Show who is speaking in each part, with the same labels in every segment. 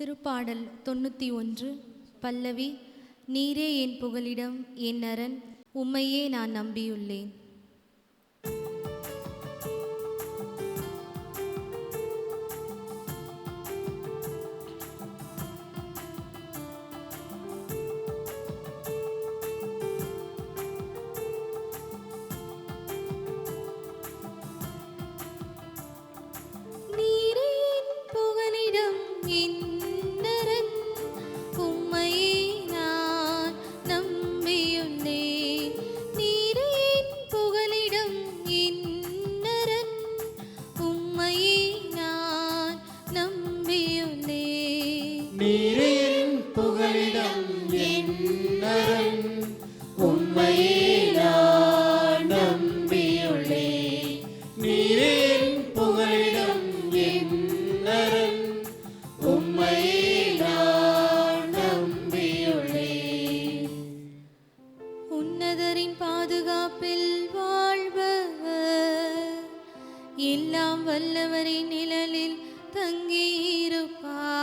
Speaker 1: திருப்பாடல் தொண்ணூற்றி ஒன்று பல்லவி நீரே என் புகலிடம் என் நரன் உம்மையே நான் நம்பியுள்ளேன்.
Speaker 2: என்னரன் உம்மையே நான் நம்பியுள்ளேன் நீரின் புகலிடம் என்னரன் உம்மையே நான் நம்பியுள்ளேன்
Speaker 1: உன்னதரின் பாதுகாப்பில் வாழ்பவர். எல்லாம் வல்லவரின் நிழலில் தங்கியிருப்பார்.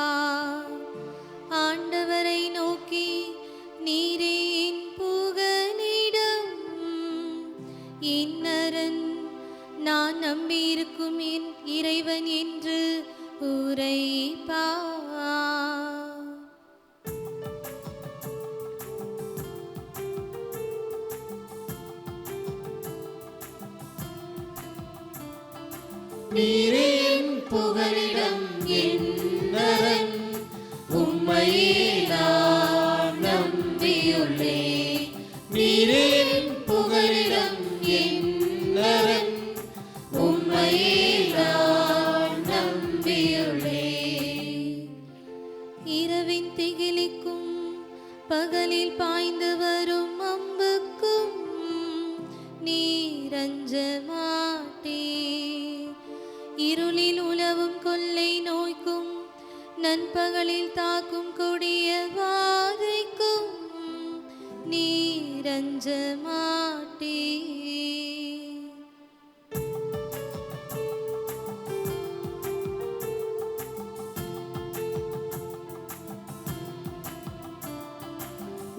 Speaker 1: நம்பியிருக்கும் என் இறைவன் என்று உரைப்பா
Speaker 2: நீரின் புகலிடம் என் உம்மையே
Speaker 1: பகலில் பாய்ந்து வரும் அம்புக்கும் நீரஞ்ச மாட்டே இருளில் உலவும் கொள்ளை நோய்க்கும் நண்பகலில் தாக்கும் கொடிய வாதைக்கும் நீரஞ்ச மாட்டே